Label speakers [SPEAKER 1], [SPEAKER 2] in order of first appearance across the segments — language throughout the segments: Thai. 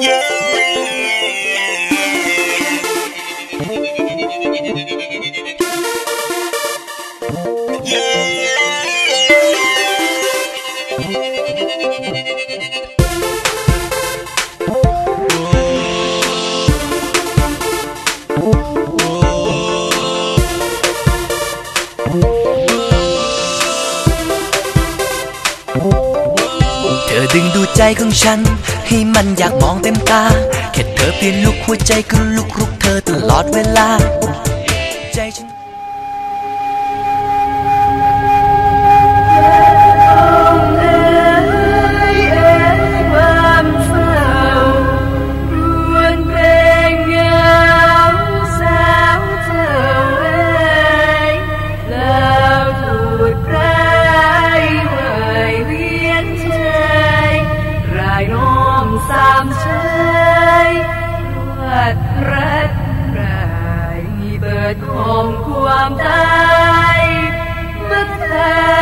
[SPEAKER 1] Yeah. ดึงดูใจของฉัน ให้มันอยากมองเต็มตา แค่เธอเปลี่ยนลุกหัวใจก็ลุกรุกเธอตลอดเวลา
[SPEAKER 2] ดรัดรายเปิดหอมความตายเมื่อเธ
[SPEAKER 1] อ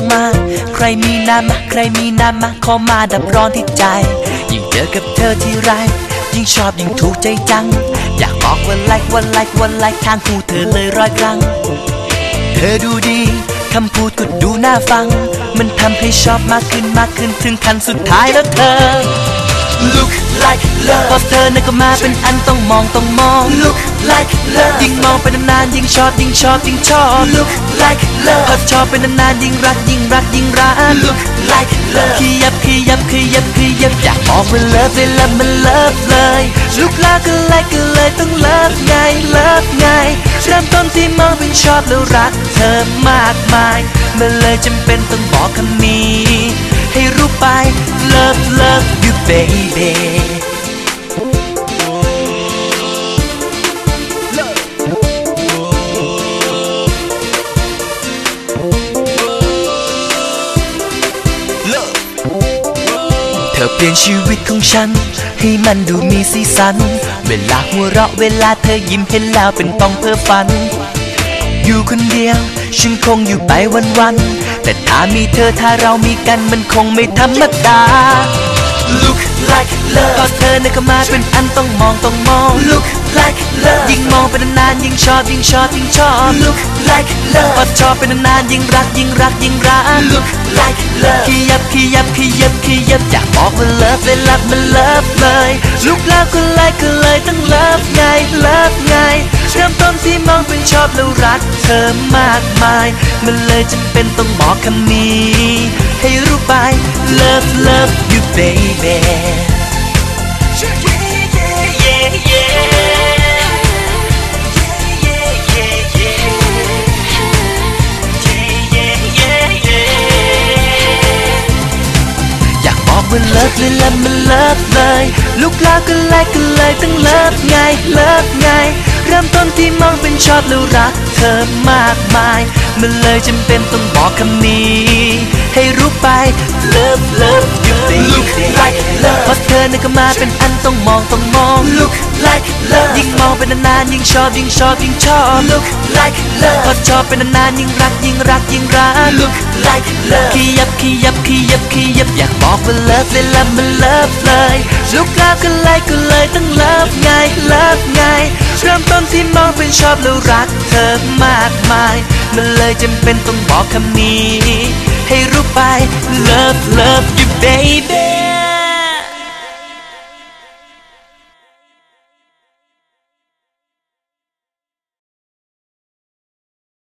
[SPEAKER 1] องมา ใครมีน้ำมา ใครมีน้ำมา ขอมาดับร้อนที่ใจ ยิ่งเจอกับเธอที่ไรยิ่งชอบยิ่งถูกใจจัง อยากบอกว่าไลค์ว่าไลค์ว่าไลค์ทางหูเธอเลยร้อยครั้ง เธอดูดีคำพูดก็ดูน่าฟัง มันทำให้ชอบมากขึ้นมากขึ้นถึงขั้นสุดท้ายแล้วเธอ Look like love พอเธอนั้นก็มาเป็นอันต้องมองต้องมอง Look like love ยิ่งมองไปนานๆยิ่งชอบยิ่งชอบยิ่งชอบ Look like love พอชอบไปนานๆยิ่งรักยิ่งรักยิ่งรัก Look like love ขยับขยับขยับขยับอยากบอกว่า love เลยละมัน love เลย Look like ก็ like ก็เลยต้อง love ไง love ไงเริ่มต้นที่มองเป็นชอบแล้วรักเธอมากมายมันเลยจำเป็นต้องบอกคำนี้ให้รู้ไป love love you baby เธอเปลี่ยนชีวิตของฉัน ให้มันดูมีสีสัน เวลาหัวเราะเวลาเธอยิ้มเห็นแล้วเป็นต้องเพ้อฝัน อยู่คนเดียว ฉันคงอยู่ไปวันๆ แต่ถ้ามีเธอถ้าเรามีกันมันคงไม่ธรรมดา like love พอเธอนั้นก็มาเป็นอันต้องมองต้องมอง Look like love ยิ่งมองไปนานๆยิ่งชอบยิ่งชอบยิ่งชอบ Look like love พอชอบไปนานๆยิ่งรักยิ่งรักยิ่งรัก Look like love ขยับขยับขยับขยับอยากบอกว่า love เลยรักมัน love เลย Look แล้วก็ like ก็เลยต้อง love ไง love ไงเริ่มต้นที่มองเป็นชอบแล้วรักเธอมากมาย มันเลยจำเป็นต้องบอกคำนี้ ให้รู้ไป love love you baby Yeah, yeah, yeah. อยากบอกว่าเลิฟเลยละมันเลิฟเลย ลูกแล้วก็ไล่ก็เลยต้องเลิฟไง เลิฟไง เริ่มต้นที่มองเป็นชอบแล้วรักเธอมากมาย มันเลยจำเป็นต้องบอกคำนี้ ให้รู้ไป love love you baby look like love เพราะเธอนั้นก็มาเป็นอันต้องมองต้องมอง look like love ยิ่งมองไปนานๆยิ่งชอบยิ่งชอบยิ่งชอบ look like love พอชอบเป็นนานๆยิ่งรักยิ่งรักยิ่งรัก look like love ขยับขยับขยับขยับอยากบอกว่า love เลยละมัน love เลย look love ก็เลยก็เลยต้อง love ไง love ไง เริ่มต้นที่มองเป็นชอบแล้วรักเธอมากมาย มันเลยจำเป็นต้องบอกคำนี้ ให้รู้ไป love love you baby